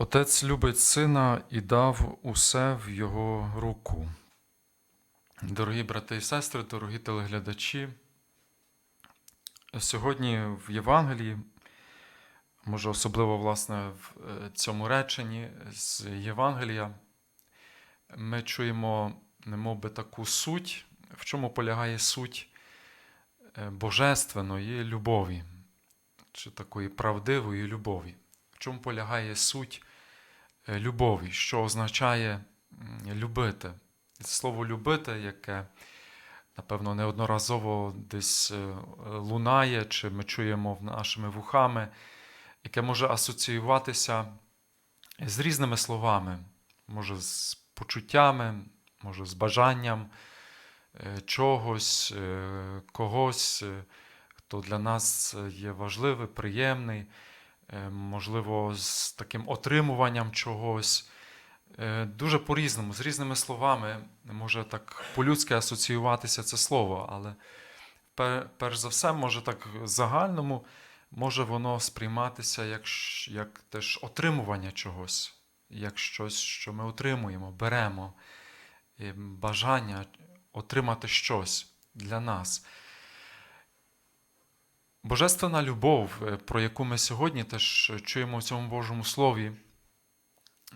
Отець любить сина і дав усе в його руку. Дорогі брати і сестри, дорогі телеглядачі, сьогодні в Євангелії, може особливо власне в е, цьому реченні з Євангелія, ми чуємо немов би таку суть, в чому полягає суть е, божественної любові, чи такої правдивої любові. В чому полягає суть любові, що означає любити. Слово любити, яке, напевно, неодноразово десь е, лунає, чи ми чуємо нашими вухами, яке може асоціюватися з різними словами, може з почуттями, може з бажанням е, чогось, е, когось, е, хто для нас є важливий, приємний, е, можливо, з таким отримуванням чогось. Е, Дуже по-різному, з різними словами може так по-людськи асоціюватися це слово, але перш за все, може так загальному, може воно сприйматися як, як теж отримування чогось, як щось, що ми отримуємо, беремо, бажання отримати щось для нас. Божественна любов, е, про яку ми сьогодні теж чуємо в цьому Божому Слові,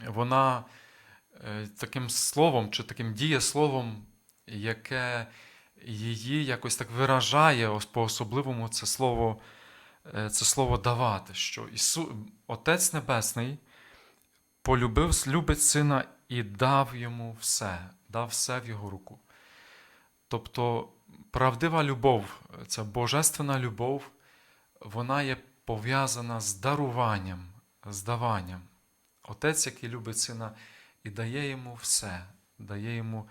вона е, таким словом чи таким дієсловом, яке її якось так виражає по-особливому це слово, е, це слово давати, що Ісу... Отець Небесний полюбив, любить сина і дав йому все, дав все в його руку. Тобто правдива любов, ця божественна любов, вона є пов'язана з даруванням, з даванням. Отець, який любить сина, і дає йому все, дає йому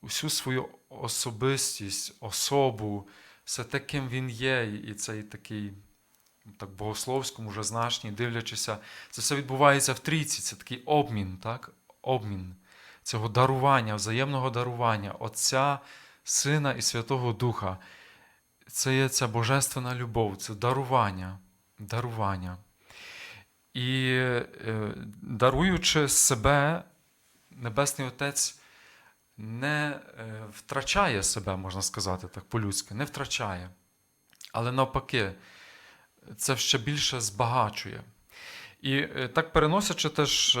усю свою особистість, особу, все те, ким він є, і цей такий, так богословському, вже значній, дивлячися, це все відбувається в трійці, це такий обмін, так? обмін цього дарування, взаємного дарування Отця, Сина і Святого Духа. Це є ця божественна любов, це дарування, дарування. І е, даруючи себе, Небесний Отець не е, втрачає себе, можна сказати так по-людськи, не втрачає. Але навпаки, це ще більше збагачує. І е, так переносячи теж